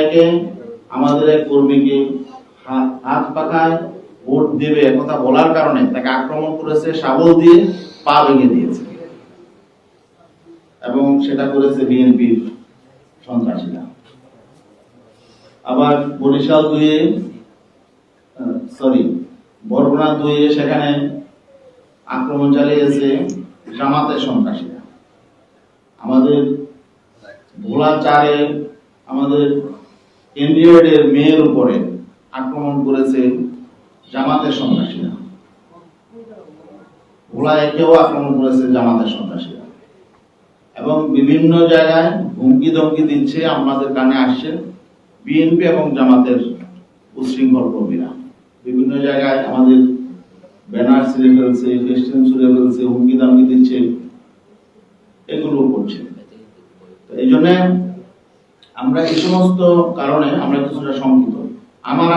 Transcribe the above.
জায়গায় আমাদের এক কর্মীকে হাত পাখায় ভোট দেবে কথা বলার কারণে তাকে আক্রমণ করেছে, শাবল দিয়ে পা ভেঙে দিয়েছে। এবং সেটা করেছে বিএনপির সন্ত্রাসীরা। আবার বরিশাল দুয়ে সরি বরগুনা দুয়ে সেখানে আক্রমণ চালিয়েছে জামাতের সন্ত্রাসীরা। আমাদের ভোলা চারে আমাদের মেয়ের উপরে আক্রমণ করেছে জামাতের সন্ত্রাসীরা। ভোলায় কেউ আক্রমণ করেছে জামাতের সন্ত্রাসীরা। এবং বিভিন্ন জায়গায় হুমকি ধমকি দিচ্ছে আমাদের কানে আসছে বিএনপি এবং জামাতের উশৃঙ্খল কর্মীরা। বিভিন্ন জায়গায় আমাদের ব্যানার ছিঁড়ে ফেলছে ফেস্টিন ছুড়ে ফেলছে, হুমকি দামকি দিচ্ছে, এগুলো করছে। এই জন্য আমরা এই সমস্ত কারণে আমরা কিছুটা শঙ্কিত। আমার